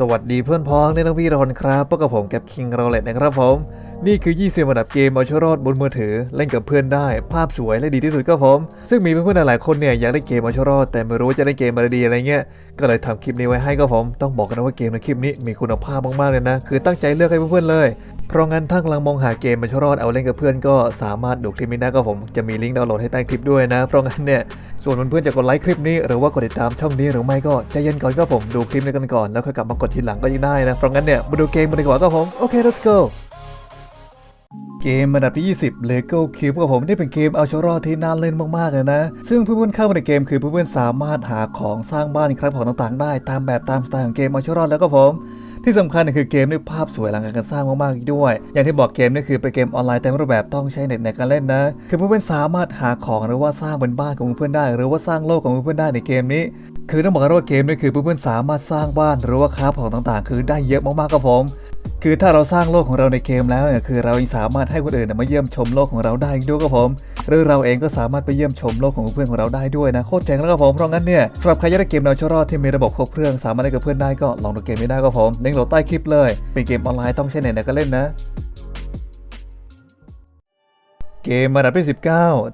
สวัสดีเพื่อนพ้องในะน้องพี่ทุกคนครับพวกกับผมแก๊ปคิงเราเลตนะครับผม นี่คือ 20อันดับเกมเอาชรอดบนมือถือ เล่นกับเพื่อนได้ ภาพสวยและดีที่สุดก็ผม ซึ่งมีเพื่อนๆหลายคนเนี่ยอยากเล่นเกมเอาชรอดแต่ไม่รู้จะเล่นเกมอะไรดีอะไรเงี้ยก็เลยทำคลิปนี้ไว้ให้ก็ผม ต้องบอกกันนะว่าเกมในคลิปนี้มีคุณภาพมากๆเลยนะ คือตั้งใจเลือกให้เพื่อนๆเลย เพราะงั้นถ้ากำลังมองหาเกมมาชรอดเอาเล่นกับเพื่อนก็สามารถดูคลิปนี้ได้ก็ผมจะมีลิงก์ดาวน์โหลดให้ใต้คลิปด้วยนะ เพราะงั้นเนี่ยส่วนเพื่อนๆจะกดไลค์คลิปนี้หรือว่ากดติดตามช่องนี้หรือไม่ก็ใจเย็นก่อนก็ผมดูคลิปนี้กันก่อนแล้วค่อยกลับมากดทีหลังก็ยังได้นะเพราะงั้นเนี่ยมาดูเกมกันดีกว่าก็ผมโอเค let's go เกมระดับที่ 20 Lego Cube กับผมนี่เป็นเกมเอาชรอที่น่าเล่นมากๆเลยนะ ซึ่งเพื่อนๆเข้ามาในเกมคือเพื่อนๆสามารถหาของสร้างบ้านครับของต่างๆ ได้ตามแบบตามสไตล์ของเกมเอาชรอแล้วก็ผมที่สำคัญคือเกมนี่ภาพสวยหลังการสร้างมากๆอีกด้วย อย่างที่บอกเกมนี่คือเป็นเกมออนไลน์แต่รูปแบบต้องใช้เน็ตในการเล่นนะ คือเพื่อนๆสามารถหาของหรือว่าสร้างเนบ้านของเพื่อนๆได้ หรือว่าสร้างโลกของเพื่อนๆได้ในเกมนี้ คือต้องบอกว่าเกมนี่คือเพื่อนๆสามารถสร้างบ้านหรือว่าคราฟของต่างๆ คือได้เยอะมากๆครับผม คือถ้าเราสร้างโลกของเราในเกมแล้วเนี่ยคือเราสามารถให้คนอื่นมาเยี่ยมชมโลกของเราได้ด้วยครับผมหรือเราเองก็สามารถไปเยี่ยมชมโลกของเพื่อนของเราได้ด้วยนะโคตรเจ๋งแล้วครับผมเพราะงั้นเนี่ยสำหรับใครอยากเล่นเกมแนวชอรอดที่มีระบบครบเครื่องสามารถเล่นกับเพื่อนได้ก็ลองดูเกมนี้ได้ครับผมลิงก์โหลดใต้คลิปเลยเป็นเกมออนไลน์ต้องใช้เน็ตก็เล่นนะ เกมมาดับที่ 19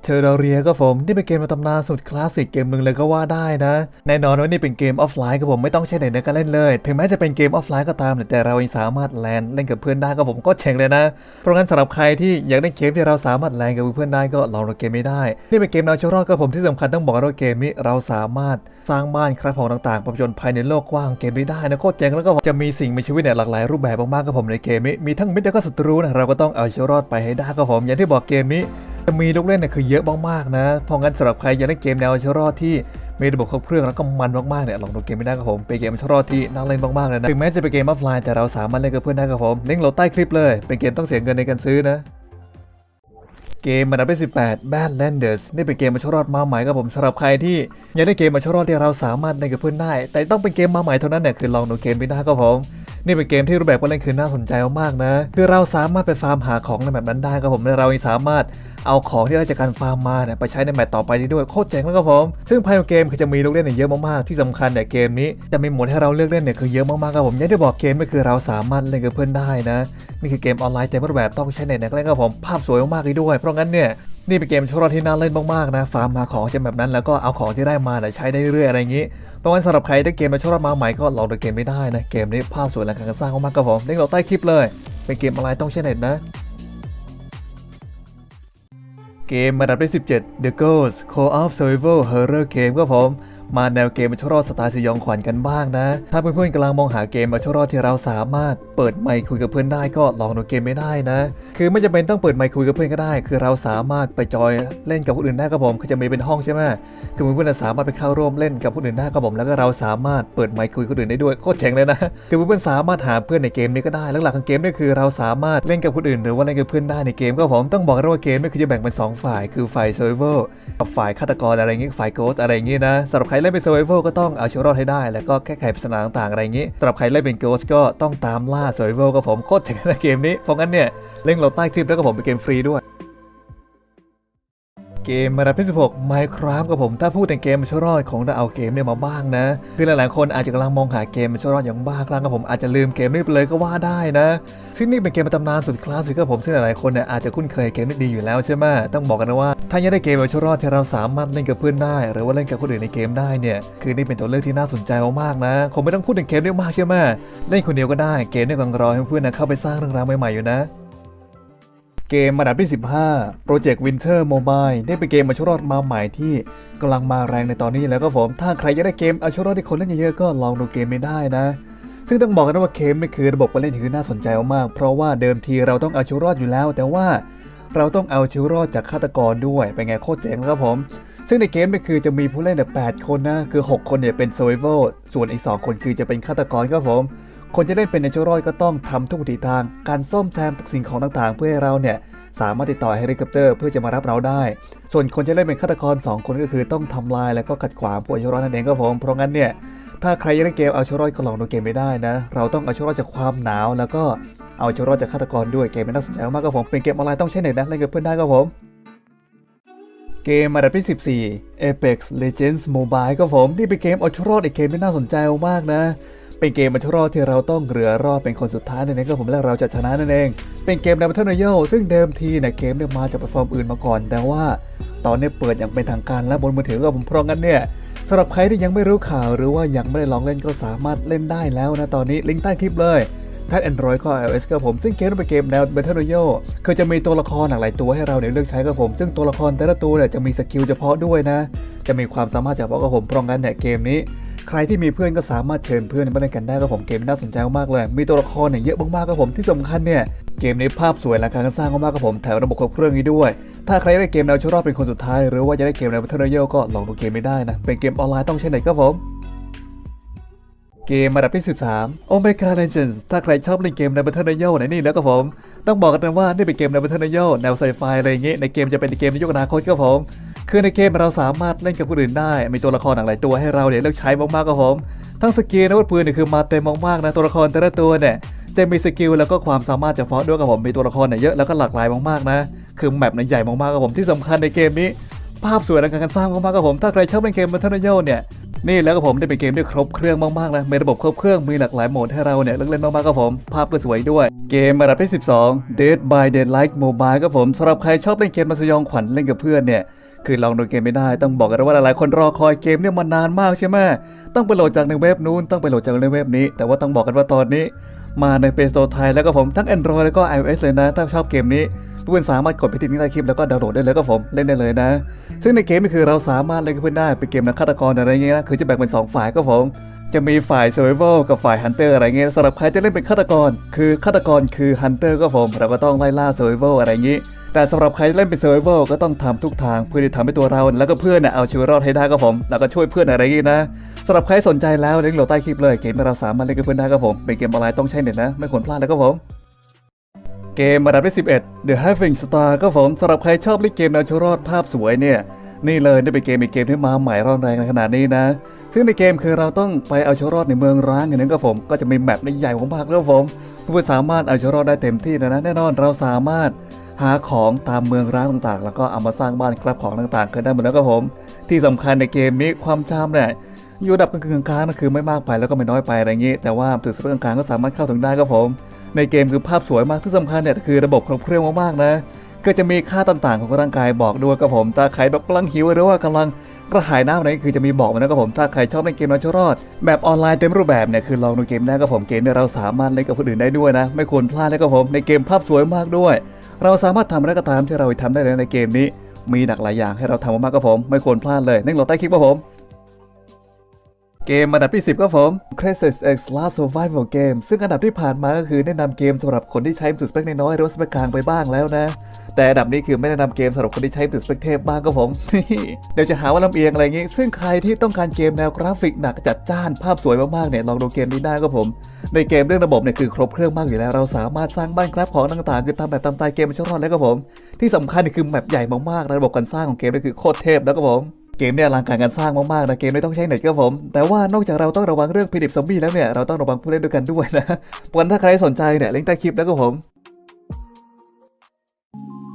เทอร์ดเรียก็ผมนี่เป็นเกมในตำนานสุดคลาสสิกเกมหนึ่งเลยก็ว่าได้นะแน่นอนว่านี่เป็นเกมออฟไลน์ก็ผมไม่ต้องใช้เด็กในการเล่นเลย ถึงแม้จะเป็นเกมออฟไลน์ก็ตาม แต่เรายังสามารถแลนเล่นกับเพื่อนได้ก็ผมก็เช็งเลยนะ เพราะงั้นสำหรับใครที่อยากเล่นเกมที่เราสามารถแลนกับเพื่อนได้ก็ลองเราเกมไม่ได้นี่เป็นเกมแนวชรอดก็ผมที่สำคัญต้องบอกว่าเกมนี้เราสามารถสร้างบ้านครับของต่างๆประจนภายในโลกกว้างเกมนี้ได้นะโคตรเจ๋งแล้วก็จะมีสิ่งมีชีวิตเนี่ยหลากหลายรูปแบบมากๆก็ผมในเกมนี้มีทั้งมิตรและก็ศัตรูนะเราก็ต้องเอาชีวรอดไปให้ได้ครัผมอย่างที่บอกเกมนีจะมีลูกเล่นเนี่ยคือเยอะมากๆนะ เพราะงั้นสำหรับใครอยากเล่นเกมแนวชรอดที่มีระบบครบเครื่องแล้วก็มันมากๆเนี่ยลองดูเกมไม่ได้ครับผมเป็นเกมชรอดที่น่าเล่นมากๆเลยนะถึงแม้จะเป็นเกมออฟไลน์แต่เราสามารถเล่นกับเพื่อนได้ครับผมลิงก์ลรใต้คลิปเลย เป็นเกมต้องเสียเงินในการซื้อนะเกมอันดับแปดแบดแลนเดอร์สนี่เป็นเกมมาชรอดมาใหม่ครับผมสำหรับใครที่อยากเล่นเกมมาชรอดที่เราสามารถเล่นกับเพื่อนได้ แต่ต้องเป็นเกมมาใหม่เท่านั้นเนี่ยคือลองดูเกมไปหได้ครับผม นี่เป็นเกมที่รูปแบบการเล่นคือน่าสนใจมากนะ คือเราสามารถไปฟาร์มหาของในแบบนั้นได้ครับผมและเราสามารถเอาของที่ได้จากการฟาร์มมาเนี่ยไปใช้ในแมตต์ต่อไปได้ด้วยโคตรเจ๋งแล้วครับผม ซึ่งภายในเกมคือจะมีลูกเล่นเนี่ยเยอะมากๆที่สำคัญเนี่ยเกมนี้จะมีโหมดให้เราเลือกเล่นเนี่ยคือเยอะมากๆครับผมอย่างที่บอกเกมก็คือเราสามารถเล่นกับเพื่อนได้นะนี่คือเกมออนไลน์แต่รูปแบบต้องใช้เน็ตนะแล้วก็ผมภาพสวยมากๆเลยด้วย เพราะงั้นเนี่ยนี่เป็นเกมชรที่น่าเล่นมากๆนะฟาร์มมาของจะแบบนั้นแล้วก็เอาของที่ได้มาใช้ได้เรื่อยอะไรอย่างนี้ ตระนั้นสำหรับใครได้เกมมาชอบมาใหม่ก็ลองดูเกมไม่ได้นะ เกมนี้ภาพสวยและการสร้างมากครับผมเล่นเราใต้คลิปเลย เป็นเกมอะไรต้องใช้เน็ตนะ เกมมาดับที่ 17 The Ghost Call of Survival Horror Game ครัผม มาแนวเกมมาชรอดสไตล์สยองขวัญกันบ้างนะ ถ้าเพื่อนๆกำลังมองหาเกมมาชรอดที่เราสามารถเปิดไมค์คุยกับเพื่อนได้ก็ลองโนเกมไม่ได้นะ คือไม่จำเป็นต้องเปิดไมค์คุยกับเพื่อนก็ได้ คือเราสามารถไปจอยเล่นกับคนอื่นได้ครับผมคือจะมีเป็นห้องใช่ไหมคือเพื่อนๆสามารถไปเข้าร่วมเล่นกับคนอื่นได้ครับผมแล้วก็เราสามารถเปิดไมค์คุยคนอื่นได้ด้วยโคตรเจ๋งเลยนะคือเพื่อนๆสามารถหาเพื่อนในเกมนี้ก็ได้หลักๆของเกมนี่คือเราสามารถเล่นกับคนอื่นหรือว่าเล่นกับเพื่อนได้ในเกมก็ผมต้องบอกกันว่าเกมนี่คือจะแบ่งเป็น 2 ฝ่าย คือฝ่ายเซิร์ฟเวอร์กับฝ่ายฆาตกรอะไรเงี้ฝ่ายโกสอะไรองี้นะสำหรับใครเล่นเป็น survival ก็ต้องเอาชีวิตรอดให้ได้ แล้วก็แก้ไขปริศนาต่างๆอะไรอย่างนี้สำหรับใครเล่นเป็นโกสก็ต้องตามล่า survival กับผมโคตรเจ๋งนเกมนี้เพราะงั้นเนี่ยเล่นเราใต้คลิปแล้วก็ผมเป็นเกมฟรีด้วย เกมมาดับที่16 Minecraft กับผมถ้าพูดถึงเกมมัชวรอดของดาวเกมเนี่ยมาบ้างนะ คือหลายๆคนอาจจะกำลังมองหาเกมมัชวรอดอย่างบ้าคลั่งกับผมอาจจะลืมเกมนี้ไปเลยก็ว่าได้นะซึ่งนี่เป็นเกมตำนานสุดคลาสสิกกับผมซึ่งหลายๆคนเนี่ยอาจจะคุ้นเคยเกมนี้ดีอยู่แล้วใช่ไหมต้องบอกกันนะว่า ถ้ายังได้เกมมัชวรอดที่เราสามารถเล่นกับเพื่อนได้ หรือว่าเล่นกับคนอื่นในเกมได้เนี่ยคือนี่เป็นตัวเลือกที่น่าสนใจมากๆนะคงไม่ต้องพูดถึงเกมนี้มากใช่ไหมเล่นคนเดียวก็ได้เกมนี้กำลังรอให้เพื่อนนะเข้าไปสร้างเรื่องราวใหม่ๆอยู่นะ เกมอันดับที่ 15 Project Winter Mobile ได้เป็นเกมอาชรอดมาใหม่ที่กำลังมาแรงในตอนนี้แล้วก็ผม ถ้าใครอยากได้เกมอาชรอดที่คนเล่นเยอะๆก็ลองดูเกมไม่ได้นะ ซึ่งต้องบอกกันว่าเกมไม่คือระบบการเล่นที่น่าสนใจมาก เพราะว่าเดิมทีเราต้องเอาชีวิตรอดอยู่แล้ว แต่ว่าเราต้องเอาชีวิตรอดจากฆาตกรด้วยเป็นไงโคตรเจ๋งแล้วครับผม ซึ่งในเกมไม่คือจะมีผู้เล่นแต่8คนนะคือ 6 คนเนี่ยเป็นซ survival ส่วนอีก 2 คนคือจะเป็นฆาตกรครับผม คนจะเล่นเป็นในเจอรอลก็ต้องทำทุกวิถีทาง การซ่อมแซมทุกสิ่งของต่างๆ เพื่อให้เราเนี่ยสามารถติดต่อเฮลิคอปเตอร์เพื่อจะมารับเราได้ ส่วนคนจะเล่นเป็นฆาตกร 2 คนก็คือต้องทำลายแล้วก็ขัดขวางพวกเอชรอนนั่นเองครับผม เพราะงั้นเนี่ยถ้าใครยังเล่นเกมเอาชรอยก็ลองดูเกมไม่ได้นะ เราต้องเอาชรอยจากความหนาวแล้วก็เอาชรอยจากฆาตกรด้วยเกมน่าสนใจมากครับผม เป็นเกมออนไลน์ต้องใช้เน็ตนะเล่นกับเพื่อนได้ครับผม เกมอันดับที่ 14 Apex Legends Mobile ครับผม นี่เป็นเกมเอาชรอยอีกเกมที่น่าสนใจมากนะ เป็นเกมมันชรอดที่เราต้องเรือรอดเป็นคนสุดท้ายนั่นเองครับผมและเราจะชนะนั่นเอง เป็นเกมในบัตเทิลนอยซึ่งเดิมทีเนี่ยเกมเนี่ยมาจากแพลตฟอร์มอื่นมาก่อน แต่ว่าตอนนี้เปิดอย่างเป็นทางการและบนมือถือกับผมเพราะงั้นเนี่ยสำหรับใครที่ยังไม่รู้ข่าวหรือว่ายังไม่ได้ลองเล่นก็สามารถเล่นได้แล้วนะตอนนี้ลิงก์ใต้คลิปเลยทั้ง Android ก็ iOS ครับผมซึ่งเกมนี้เป็นเกมแนว Battle Royale คือจะมีตัวละครหลากหลายตัวให้เราเนี่ยเลือกใช้ครับผม ซึ่งตัวละครแต่ละตัวเนี่ยจะมีสกิลเฉพาะด้วยนะ จะมีความสามารถเฉพาะกับผมเพราะงั้นเนี่ยเกมนี้ ใครที่มีเพื่อนก็สามารถเชิญเพื่อนมาเล่นกันได้ครับผมเกมน่าสนใจมากเลย มีตัวละครเนี่ยเยอะมากๆครับผมที่สำคัญเนี่ยเกมนี้ภาพสวยและการสร้างมากครับผมแถมระบบครบเครื่องนี้ด้วย ถ้าใครได้เกมแนวชรอบเป็นคนสุดท้าย หรือว่าจะได้เกมแนว Battle Royale ก็ลองดูเกมไม่ได้นะเป็นเกมออนไลน์ต้องใช้เน็ตครับผม เกมระดับที่ 13 Omega Legends ถ้าใครชอบเล่นเกมใน Battle Royale ในนี่แล้วก็ผม ต้องบอกกันนะว่านี่เป็นเกมใน Battle Royale แนวไซไฟอะไรอย่างงี้ในเกมจะเป็นเกมในยุคอนาคตครับผม คือในเกมเราสามารถเล่นกับคนอื่นได้ มีตัวละครหลากหลายตัวให้เราเนี่ยเลือกใช้มากๆครับผม ทั้งสกิลและอาวุธปืนเนี่ยคือมาเต็มมากๆนะตัวละครแต่ละตัวเนี่ยจะมีสกิลแล้วก็ความสามารถเฉพาะด้วยกับผมมีตัวละครเนี่ยเยอะแล้วก็หลากหลายมากๆนะ คือแมปเนี่ยใหญ่มากๆครับผมที่สำคัญในเกมนี้ ภาพสวยและการสร้างมากๆครับผมถ้าใครชอบเล่นเกม Battle Royale เนี่ย นี่แล้วก็ผมได้เป็นเกมที่ครบเครื่องมากๆนะมีระบบครบเครื่องมีหลากหลายโหมดให้เราเนี่ยเลือกเล่นมากๆครับผมภาพก็สวยด้วย เกมระดับที่ 12 Dead by Daylight Mobile ครับผมสำหรับใครชอบเล่นเกมมาสยองขวัญเล่นกับเพื่อนเนี่ยคือลองดูเกมไม่ได้ต้องบอกกันว่าหลายๆคนรอคอยเกมเนี่ยมานานมากใช่ไหมต้องไปโหลดจากในเว็บนู้นต้องไปโหลดจากในเว็บนี้ แต่ว่าต้องบอกกันว่าตอนนี้ มาใน Play Store ไทยแล้วก็ผมทั้ง Android แล้วก็ iOS เลยนะถ้าชอบเกมนี้ เพื่อนสามารถกดไปที่ลิงก์ใต้คลิปแล้วก็ดาวน์โหลดได้เลยก็ผมเล่นได้เลยนะ ซึ่งในเกมนี่คือเราสามารถเล่นกับเพื่อนได้เป็นเกมนักฆาตกรอะไรเงี้ยนะคือจะแบ่งเป็นสองฝ่ายก็ผมจะมีฝ่าย Survival กับฝ่าย Hunter อะไรเงี้ยสำหรับใครจะเล่นเป็นฆาตกร คือฆาตกรคือ Hunter ก็ผมเราก็ต้องไล่ล่า Survival อะไรอย่างงี้ แต่สำหรับใครเล่นเป็น Survival ก็ต้องทำทุกทางเพื่อที่ทำให้ตัวเรา แล้วก็เพื่อนเนี่ยเอาชีวิตรอดให้ได้ก็ผมแล้วก็ช่วยเพื่อนอะไรอย่างงี้นะสำหรับใครสนใจแล้วลิงก์โหลดใต้คลิปเลยเกมที่เราสามารถเล่นกับเพื่อนได้ก็ผมเป็นเกมออนไลน์ต้องใช้เน็ตนะไม่ควรพลาดเลยก็ผม เกมระดับที่ 11 The Having Star ก็ผมสำหรับใครชอบเล่นเกมแนวชรอดภาพสวยเนี่ย นี่เลยนี่เป็นเกมอีกเกมที่มาใหม่ร้อนแรงในขนาดนี้นะ ซึ่งในเกมคือเราต้องไปเอาชรอดในเมืองร้างอย่างนั้นก็ผม ก็จะมีแมปในใหญ่ของมากแล้วผมเพื่อนสามารถเอาชรอดได้เต็มที่นะนะแน่นอนเราสามารถหาของตามเมืองร้างต่างๆ แล้วก็เอามาสร้างบ้านครับของต่างๆขึ้นได้หมดแล้วก็ผม ที่สำคัญในเกมนี้ความจำเนี่ยอยู่ดับกลางๆนะคือไม่มากไปแล้วก็ไม่น้อยไปอะไรอย่างนี้แต่ว่าถึงสเปคกลางๆก็สามารถเข้าถึงได้ครับผม ในเกมคือภาพสวยมากที่สำคัญเนี่ยคือระบบครบเครื่องมากๆนะก็จะมีค่าต่างๆของร่างกายบอกด้วยกับผมถ้าใครแบบกำลังหิวหรือว่ากำลังกระหายน้ำอะไรคือจะมีบอกมานะครับผมถ้าใครชอบเล่นเกมแล้วชรอด แบบออนไลน์เต็มรูปแบบเนี่ยคือลองดูเกมได้กับผมเกมเนี่ยเราสามารถเล่นกับคนอื่นได้ด้วยนะ ไม่ควรพลาดเลยกับผมในเกมภาพสวยมากด้วย เราสามารถทำอะไรก็ตามที่เราทำได้เลยในเกมนี้ มีหลากหลายอย่างให้เราทำมากๆกับผม ไม่ควรพลาดเลยนั่งโหลดใต้คลิปกับผม เกมอันดับที่ 10ครับผม Crisis X Last Survival Game ซึ่งอันดับที่ผ่านมาก็คือแนะนำเกมสำหรับคนที่ใช้สุดสเปคน้อยๆหรือสเปคกลางไปบ้างแล้วนะ แต่อันดับนี้คือไม่แนะนำเกมสำหรับคนที่ใช้สุดสเปคเทพบ้างครับผมเดี๋ยวจะหาว่าลำเอียงอะไรอย่างงี้ ซึ่งใครที่ต้องการเกมแนวกราฟิกหนักจัดจ้านภาพสวยมากๆเนี่ยลองดูเกมนี้ได้ครับผม ในเกมเรื่องระบบเนี่ยคือครบเครื่องมากอยู่แล้ว เราสามารถสร้างบ้านครับของต่างๆคือตามแบบตามสไตล์เกมมันชอบรอดแล้วครับผม ที่สำคัญคือแมปใหญ่มากๆระบบการสร้างของเกมนี่คือโคตรเทพแล้วครับผม เกมเนี่ยอลังการการสร้างมากๆนะเกมไม่ต้องใช้เน็ตครับผม แต่ว่านอกจากเราต้องระวังเรื่องพิดิบซอมบี้แล้วเนี่ยเราต้องระวังผู้เล่นด้วยกันด้วยนะวันถ้าใครสนใจเนี่ยลิงก์ใต้คลิปแล้วก็ผม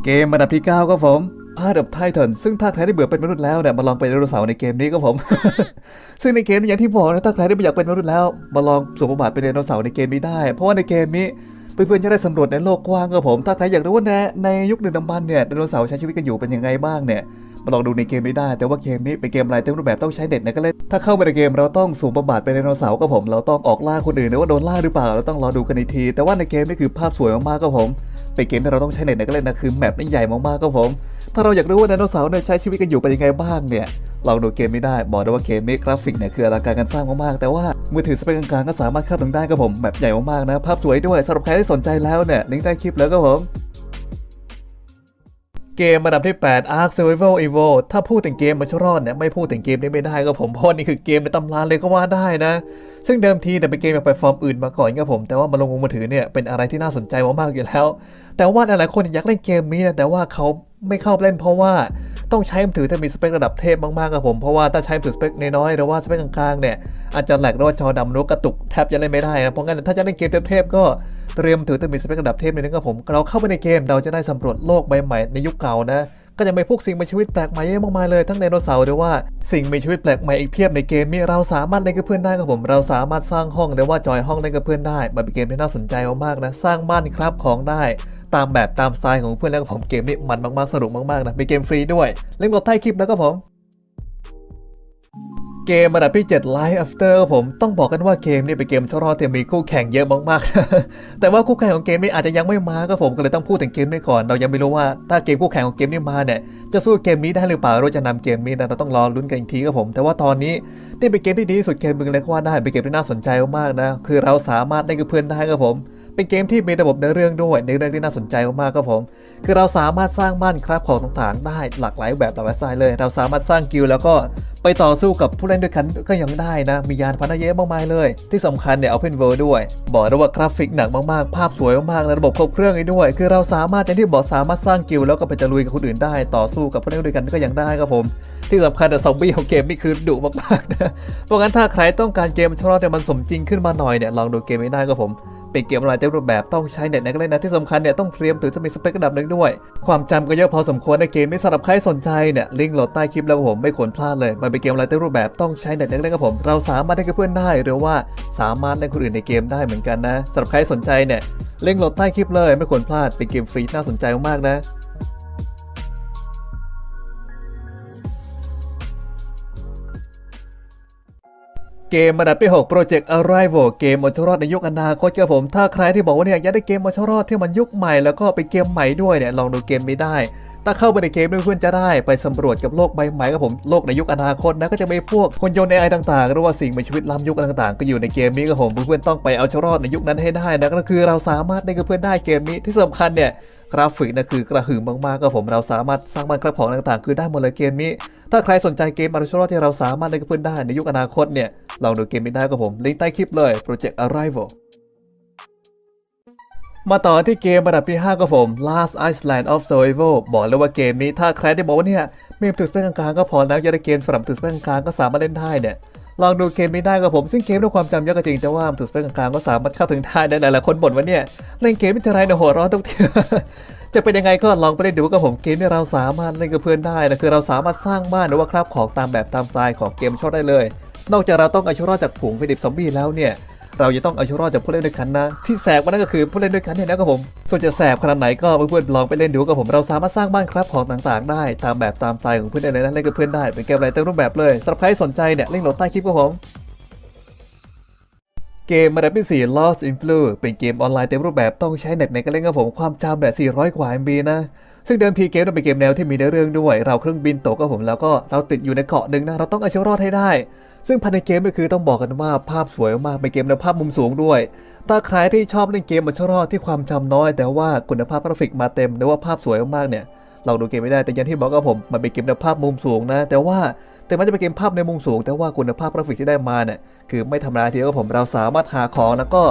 เกมอันดับที่9ก็ผมพาด of Titan ซึ่งถ้าใครได้เบื่อเป็นมนุษย์แล้วเนี่ยมาลองเป็นไดโนเสาร์ในเกมนี้ก็ผม ซึ่งในเกมนี้อย่างที่บอกนะถ้าใครได้ไม่อยากเป็นมนุษย์แล้ว มาลองสวมบทบาทเป็นไดโนเสาร์ในเกมนี้ได้ เพราะว่าในเกมนี้ เพื่อนๆจะได้สำรวจในโลกกว้างครับผม ถ้าใครอยากรู้ว่าในในยุคดึกดำบรรพ์เนี่ยไดโนเสาร์ใช้ชีวิตกันอยู่เป็นยังไงบ้างเนี่ยมาลองดูในเกมนี้ได้ แต่ว่าเกมนี้เป็นเกมอะไรเต็มรูปแบบต้องใช้เน็ตนะก็เล่นถ้าเข้าไปในเกมเราต้องสูงประบาทเป็นไดโนเสาร์ก็ผม เราต้องออกล่าคนอื่นหรือว่าโดนล่าหรือเปล่าเราต้องรอดูกันอีกที แต่ว่าในเกมนี่คือภาพสวยมากๆก็ผมเป็นเกมที่เราต้องใช้เน็ตนะก็เล่นนะคือแมปนี่ใหญ่มากๆก็ผม ถ้าเราอยากรู้ว่าไดโนเสาร์เนี่ยใช้ชีวิตกันอยู่เป็นยังไงบ้างเนี่ย ลองดูเกมไม่ได้บอกได้ว่าเกมนี้กราฟิกเนี่ยคืออลังการการสร้างมากๆแต่ว่ามือถือสเปคกลางๆก็สามารถเข้าถึงได้ครับผมแมปใหญ่มากๆนะภาพสวยด้วยสำหรับใครที่สนใจแล้วเนี่ยลิงก์ใต้คลิปแล้วก็ผมเกมระดับที่ 8 Ark Survival Evo ถ้าพูดถึงเกมมันชรอดเนี่ยไม่พูดถึงเกมนี้ไม่ได้ก็ผมเพราะนี่คือเกมในตำราเลยก็ว่าได้นะ ซึ่งเดิมทีเนี่เป็นเกมจากแพลตฟอร์มอื่นมาก่อนครับผมแต่ว่ามาลงมือถือเนี่ยเป็นอะไรที่น่าสนใจมากๆอยู่แล้ว แต่ว่าหลายๆคนอยากเล่นเกมนี้นะแต่ว่าเขาไม่เข้าไปเล่นเพราะว่า ต้องใช้มือถือที่มีสเปคระดับเทพมากๆครับผม เพราะว่าถ้าใช้มือถือสเปคน้อยๆหรือว่าสเปคกลางๆเนี่ยอาจจะแหลกหรือว่าจอดำหรือกระตุกแทบจะเล่นไม่ได้นะเพราะงั้นถ้าจะเล่นเกมเทพๆก็เตรียมถือที่มีสเปคระดับเทพเลยนะครับผมเราเข้าไปในเกมเราจะได้สำรวจโลกใบใหม่ในยุคเก่านะก็จะมีพวกสิ่งมีชีวิตแปลกใหม่เยอะมากมายเลยทั้งไดโนเสาร์หรือว่าสิ่งมีชีวิตแปลกใหม่อีกเพียบในเกมนี้เราสามารถเล่นกับเพื่อนได้ครับผม เราสามารถสร้างห้องหรือว่าจอยห้องเล่นกับเพื่อนได้มันเป็นเกมที่น่าสนใจมากๆนะ สร้างบ้านครับของได้ ตามแบบตามสไตล์ของเพื่อนแล้วก็ผมเกมนี้มันมากๆสนุกมากๆนะเป็นเกมฟรีด้วยเล่นกดใต้คลิปแล้วก็ผมเกมระดับที่7 Life After ครับผมต้องบอกกันว่าเกมนี้เป็นเกมชอรอดที่มีคู่แข่งเยอะมากๆ แต่ว่าคู่แข่งของเกมนี้อาจจะยังไม่มาก็ผมก็เลยต้องพูดถึงเกมนี้ก่อน เรายังไม่รู้ว่าถ้าเกมคู่แข่งของเกมนี้มาเนี่ยจะสู้เกมนี้ได้หรือเปล่าเราจะนำเกมนี้นะเราต้องรอลุ้นกันอีกทีครับผม แต่ว่าตอนนี้นี่เป็นเกมที่ดีที่สุดเกมหนึงเลยก็ว่าได้เป็นเกมที่น่าสนใจมากๆนะคือเราสามารถเล่นกับเพื่อนได้ครับผม เป็นเกมที่มีระบบเนื้อเรื่องด้วยในเรื่องที่น่าสนใจมากๆครับผม คือเราสามารถสร้างบ้านครับของต่างๆ ได้หลากหลายแบบหลากหลายสไตล์เลย เราสามารถสร้างกิลแล้วก็ไปต่อสู้กับผู้เล่นด้วยกันก็ยังได้นะ มียานพาหนะเยอะมากมายเลย ที่สำคัญเนี่ยเอาเป็นเวิร์ด้วย บอกเลยว่ากราฟิกหนักมากๆ ภาพสวยมากๆและระบบครบเครื่องอีกด้วย คือเราสามารถอย่างที่บอกสามารถสร้างกิลแล้วก็ไปตะลุยกับคนอื่นได้ ต่อสู้กับผู้เล่นด้วยกันก็ยังได้ครับผม ที่สำคัญแต่ซอมบี้ของเกมนี่คือดุมากๆนะเพราะงั้นถ้าใครต้องการเกมชอตแต่มันสมจริงขึ้นมาหน่อยเนี่ยลองดูเกมนี้ได้ครับผม เป็นเกมออนไลน์เต็มรูปแบบต้องใช้เน็ตในการเล่นนะที่สำคัญเนี่ยต้องเตรียมถือจะมีสเปคระดับหนึ่งด้วย ความจำก็เยอะพอสมควรในเกมนี้สำหรับใครสนใจเนี่ยลิงก์โหลดใต้คลิปแล้วผมไม่ควรพลาดเลยมันเป็นเกมออนไลน์เต็มรูปแบบต้องใช้เน็ตในการเล่นครับผม เราสามารถเล่นกับเพื่อนได้หรือว่าสามารถเล่นคนอื่นในเกมได้เหมือนกันนะสำหรับใครสนใจเนี่ยลิงก์โหลดใต้คลิปเลยไม่ควรพลาดเป็นเกมฟรีน่าสนใจมากๆนะ เกมระดับที่6 Project Arrival เกมมอนชรอดในยุคอนาคตครับผม ถ้าใครที่บอกว่าเนี่ยอยากได้เกมมอนชรอดที่มันยุคใหม่แล้วก็เป็นเกมใหม่ด้วยเนี่ยลองดูเกมนี้ได้ ถ้าเข้าไปในเกมด้วยเพื่อนจะได้ไปสำรวจกับโลกใบใหม่ครับผมโลกในยุคอนาคตนะก็จะมีพวกคนยนต์ AI ต่างๆหรือว่าสิ่งมีชีวิตล้ำยุคต่างๆ ก็อยู่ในเกมนี้ครับผมเพื่อนๆต้องไปเอาชรอดในยุคนั้นให้ได้นะก็คือเราสามารถเล่นกับเพื่อนได้เกมนี้ที่สำคัญเนี่ยกราฟิกนะคือกระหึ่มมากๆครับผมเราสามารถสร้างบ้านกระของต่างๆ คือได้หมดเลยเกมนี้ ถ้าใครสนใจเกมอาร์ชอที่เราสามารถเล่นกับเพื่อนได้ในยุคอนาคตเนี่ยลองดูเกมนี้ได้ครับผม ลิงก์ใต้คลิปเลย Project Arrival มาต่อที่เกมระดับที่5ครับผม Last Island of Survival บอกเลยว่าเกมนี้ถ้าใครได้บอกว่าเนี่ยมีถึงสเปคกลางๆก็พอแล้วอยากได้เกมสำหรับถึงสเปคกลางๆก็สามารถเล่นได้เนี่ย ลองดูเกมนี้ได้กับผมซึ่งเกมด้วยความจำเยอะก็จริงแต่ว่าถึงสเปคกลางๆก็สามารถเข้าถึงได้ในหลายๆคนบ่นว่าเนี่ยเล่นเกมไม่เท่าไรเนี่ยหัวร้อนทุกทีจะเป็นยังไงก็ลองไปเล่นดูกับผมเกมที่เราสามารถเล่นกับเพื่อนได้นะคือเราสามารถสร้างบ้านหรือว่าคราบของตามแบบตามสไตล์ของเกมชอบได้เลย นอกจากเราต้องเอาชีวิตรอดจากฝูงฟิลิปซอมบี้แล้วเนี่ย เราจะต้องเอาชีวิตรอดจากผู้เล่นด้วยกันนะ ที่แสบกว่านั้นก็คือผู้เล่นด้วยกันเนี่ยนะครับผม ส่วนจะแสบขนาดไหนก็เพื่อนๆลองไปเล่นดูกับผมเราสามารถสร้างบ้านครับของต่างๆ ได้ ตามแบบตามสไตล์ของเพื่อนได้เลยนะเล่นกับเพื่อนได้เป็นเกมอะไรเต็มรูปแบบเลยสำหรับใครสนใจเนี่ยลิงก์โหลดใต้คลิปครับผมเกมระดับที่ 4 Lost in Blue เป็นเกมออนไลน์เต็มรูปแบบต้องใช้เน็ตในการเล่นครับผมความจำแบบ400 กว่า MB นะ ซึ่งเดิมทีเกมมันเป็นเกมแนวที่มีเนื้อเรื่องด้วย เราเครื่องบินตกก็ผมแล้วก็เราติดอยู่ในเกาะหนึ่งนะ เราต้องเอาชีวิตรอดให้ได้ ซึ่งภายในเกมก็คือต้องบอกกันว่าภาพสวยมากเป็นเกมในภาพมุมสูงด้วย ถ้าใครที่ชอบเล่นเกมมันชรอดที่ความจำน้อย แต่ว่าคุณภาพกราฟิกมาเต็มหรือว่าภาพสวยมากๆเนี่ยเราดูเกมไม่ได้แต่ย่างที่บอกกับผมมันเป็นเกมในภาพมุมสูงนะ แต่ว่าแต่มันจะเป็นเกมภาพในมุมสูง แต่ว่าคุณภาพกราฟิกที่ได้มาเนี่ยคือไม่ธรรมดาทีเดียวครับผมเราสามารถหาของแล้วก็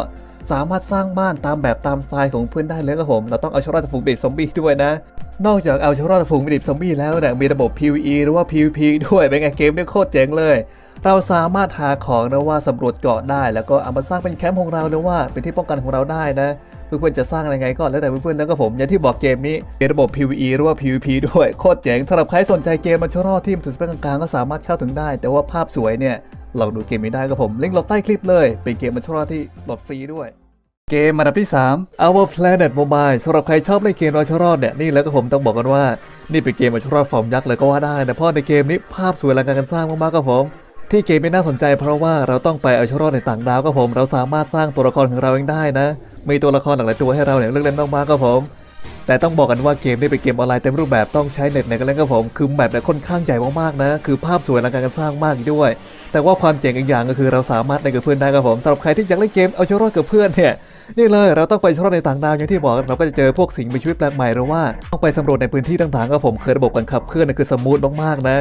สามารถสร้างบ้านตามแบบตามสไตล์ของเพื่อนได้เลยครับผม เราต้องเอาชรอดฝูงเด็กซอมบี้ด้วยนะ นอกจากเอาชรอดฝูงเด็กซอมบี้แล้วเนี่ยมีระบบ PVE หรือว่า PVP ด้วยเป็นไงเกมเนี่ยโคตรเจ๋งเลย เราสามารถหาของนะว่าสำรวจเกาะได้ แล้วก็เอามาสร้างเป็นแคมป์ของเราหรือว่าเป็นที่ป้องกันของเราได้นะเพื่อนๆจะสร้างอะไรไงก็แล้วแต่เพื่อนๆแล้วก็ผมอย่างที่บอกเกมนี้มีระบบ PVE หรือว่า PVP ด้วยโคตรเจ๋งสำหรับใครสนใจเกมมันชอบที่มันถึงสเปคกลางๆก็สามารถเข้าถึงได้ แต่ว่าภาพสวยเนี่ยลองดูเกมนี้ได้ก็ผมลิงก์ลดใต้คลิปเลย เป็นเกมมันชอบที่โหลดฟรีด้วยเกมอันดับที่ 3 Our Planet Mobile สำหรับใครชอบเล่นเกมเอาชรอดเนี่ยนี่แล้วก็ผมต้องบอกกันว่า นี่เป็นเกมเอาชรอดฟอร์มยักษ์เลยก็ว่าได้นะเพราะในเกมนี้ภาพสวยอลังการการสร้างมากๆครับผม ที่เกมนี้น่าสนใจเพราะว่าเราต้องไปเอาชรอดในต่างดาวก็ผม เราสามารถสร้างตัวละครของเราเองได้นะ มีตัวละครหลากหลายตัวให้เราเนี่ยเลือกเล่นมากๆก็ผม แต่ต้องบอกกันว่าเกมนี้เป็นเกมออนไลน์เต็มรูปแบบต้องใช้เน็ตในการเล่นก็ผม คือแมปเนี่ยค่อนข้างใหญ่มากๆนะ คือภาพสวยและการสร้างมากอีกด้วย แต่ว่าความเจ๋งอีกอย่างก็คือเราสามารถเล่นกับเพื่อนได้ก็ผมสำหรับใครที่อยากเล่นเกมเอาชีวิตรอดกับเพื่อนเนี่ย นี่เลยเราต้องไปชรอดในต่างดาวอย่างที่บอกเราก็จะเจอพวกสิ่งมีชีวิตแปลกใหม่หรือว่าต้องไปสำรวจในพื้นที่ต่างๆครับผมคือระบบการขับเคลื่อนนะคือสมูทมากๆนะ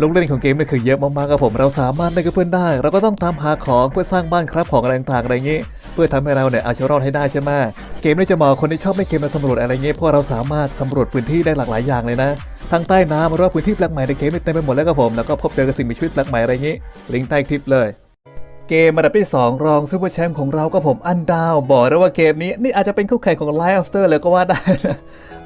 ลูกเล่นของเกมนี่คือเยอะมากๆครับผมเราสามารถเล่นกับเพื่อนได้ เราก็ต้องตามหาของเพื่อสร้างบ้านครับของอะไรต่างๆอะไรอย่างนี้ เพื่อทำให้เราเนี่ยเอาชีวิตรอดให้ได้ใช่ไหมเกมนี้จะเหมาะคนที่ชอบเล่นเกมมาสำรวจอะไรเงี้ยเพราะเราสามารถสำรวจพื้นที่ได้หลากหลายอย่างเลยนะทั้งใต้น้ำหรือว่าพื้นที่แปลกใหม่ในเกมนี่เต็มไปหมดแล้วครับผมแล้วก็พบเจอกับสิ่งมีชีวิตแปลกใหม่อะไรอย่างนี้ลิงก์ใต้คลิปเลย เกมอันดับที่ 2 รองซูเปอร์แชมป์ของเราก็ผมอันดาวบอกแล้วว่าเกมนี้นี่อาจจะเป็นคู่แข่งของ l i อ e After เลยก็ว่าได้นะ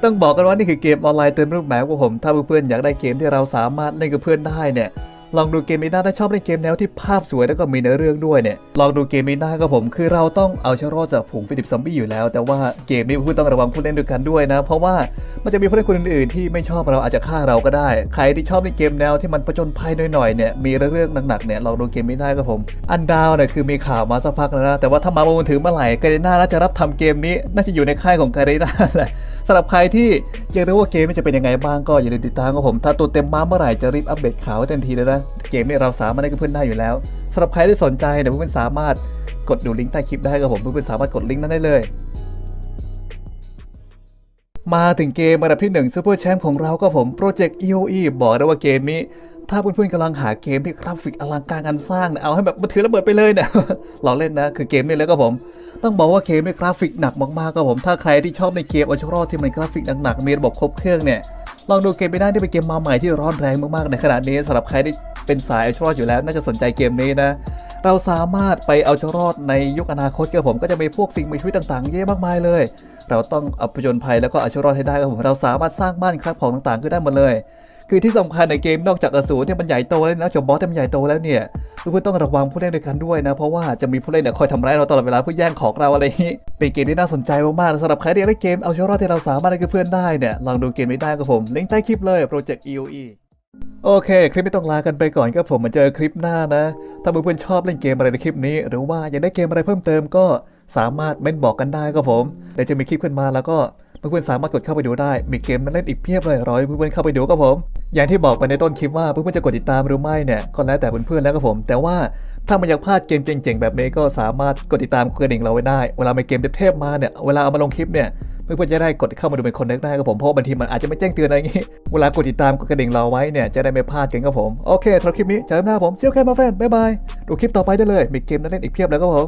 ต้องบอกกันว่านี่คือเกมออนไลน์เต็มรูปแบบของผม ถ้าเพื่อนๆอยากได้เกมที่เราสามารถเล่นกับเพื่อนได้เนี่ย ลองดูเกมนี้ได้ถ้าชอบเล่นเกมแนวที่ภาพสวยแล้วก็มีเนื้อเรื่องด้วยเนี่ยลองดูเกมนี้ได้ก็ผม คือเราต้องเอาชะรอดจากผงฟิลิปซอมบี้อยู่แล้ว แต่ว่าเกมนี้เพื่อนต้องระวังผู้เล่นด้วยกันด้วยนะ เพราะว่ามันจะมีผู้เล่นคนอื่นๆที่ไม่ชอบเราอาจจะฆ่าเราก็ได้ ใครที่ชอบเล่นเกมแนวที่มันประจนภัยหน่อยๆเนี่ยมีเรื่องหนักๆเนี่ยลองดูเกมนี้ได้ก็ผม อันดาวเนี่ยคือมีข่าวมาสักพักแล้วนะแต่ว่าถ้ามาบนมือถือเมื่อไหร่การีน่าน่าจะรับทำเกมนี้น่าจะอยู่ในค่ายของการีน่าแหละสำหรับใครที่อยากรู้ว่าเกมมันจะเป็นยังไงบ้างก็อย่าลืมติดตามกับผมถ้าตัวเต็มมาเมื่อไหร่จะรีบอัปเดตข่าวให้ทันทีเลยนะเกมนี้เราสามารถได้กับเพื่อนได้อยู่แล้วสำหรับใครที่สนใจเนี่ยเพื่อนสามารถกดดูลิงก์ใต้คลิปได้กับผมเพื่อนสามารถกดลิงก์นั้นได้เลย มาถึงเกมอันดับที่1ซูเปอร์แชมป์ของเราก็ผมโปรเจกต์ EOE บอกได้ว่าเกมนี้ถ้าเพื่อนๆกำลังหาเกมที่กราฟิกอลังการการสร้างเนี่ยเอาให้แบบมาถือระเบิดไปเลยเนี่ยเราเล่นนะ คือเกมนี้เลยก็ผม ต้องบอกว่าเกมนี้กราฟิกหนักมากๆก็ผม ถ้าใครที่ชอบในเกมอัลชรอที่มันกราฟิกหนักๆมีระบบครบเครื่องเนี่ย ลองดูเกมไปได้ที่เป็นเกมมาใหม่ที่ร้อนแรงมากๆในขณะนี้สำหรับใครที่เป็นสายเอชรอดอยู่แล้วน่าจะสนใจเกมนี้นะ เราสามารถไปเอาชรอดในยุคอนาคตกับผมก็จะมีพวกสิ่งมีชีวิตต่างๆ เยอะมากมายเลย เราต้องเอาผจญภัยแล้วก็เอาชรอดให้ได้ครับผมเราสามารถสร้างบ้านครับของต่างๆขึ้นได้หมดเลย คือที่สำคัญในเกมนอกจากอสูรที่มันใหญ่โตแล้วนะจบบอสที่มันใหญ่โตแล้วเนี่ยเพื่อนๆต้องระวังผู้เล่นด้วยกันด้วยนะ เพราะว่าจะมีผู้เล่นเนี่ยคอยทำร้ายเราตลอดเวลาเพื่อแย่งของเราอะไรนี้เป็นเกมที่น่าสนใจมากๆสำหรับใครที่อยากเล่นเกมเอาชรอดที่เราสามารถเล่นกับเพื่อนได้เนี่ยลองดูเกมนี้ได้กับผมลิงก์ใต้คลิปเลยโปรเจกต์ EOE โอเค คลิปไม่ต้องลากันไปก่อนก็ผมมาเจอคลิปหน้านะ ถ้าเพื่อนๆชอบเล่นเกมอะไรในคลิปนี้ หรือว่าอยากได้เกมอะไรเพิ่มเติมก็สามารถเม้นบอกกันได้ก็ผมเดี๋ยวจะมีคลิปขึ้นมาแล้วก็ เพื่อนๆสามารถกดเข้าไปดูได้ มีเกมมาเล่นอีกเพียบเลยรอให้เพื่อนๆเข้าไปดูก็ผม อย่างที่บอกไปในต้นคลิปว่าเพื่อนๆจะกดติดตามหรือไม่เนี่ยก็แล้วแต่เพื่อนๆแล้วก็ผม แต่ว่าถ้ามันอยากพลาดเกมเจ๋งๆแบบนี้ก็สามารถกดติดตามกระดิ่งเราไว้ได้ เวลามีเกมเทพมาเนี่ยเวลาเอามาลงคลิปเนี่ยเพื่อนๆจะได้กดเข้ามาดูเป็นคนแรกได้ครับผมเพราะบางทีมันอาจจะไม่แจ้งเตือนอะไรอย่างงี้เวลากดติดตามกดกระดิ่งเราไว้เนี่ยจะได้ไม่พลาดกันครับผมโอเคสำหรับคลิปนี้เจอกันหน้าผมเชียวแค่มาแฟนบ๊ายบายดูคลิปต่อไปได้เลยมีเกมน่าเล่นอีกเพียบแล้วครับผม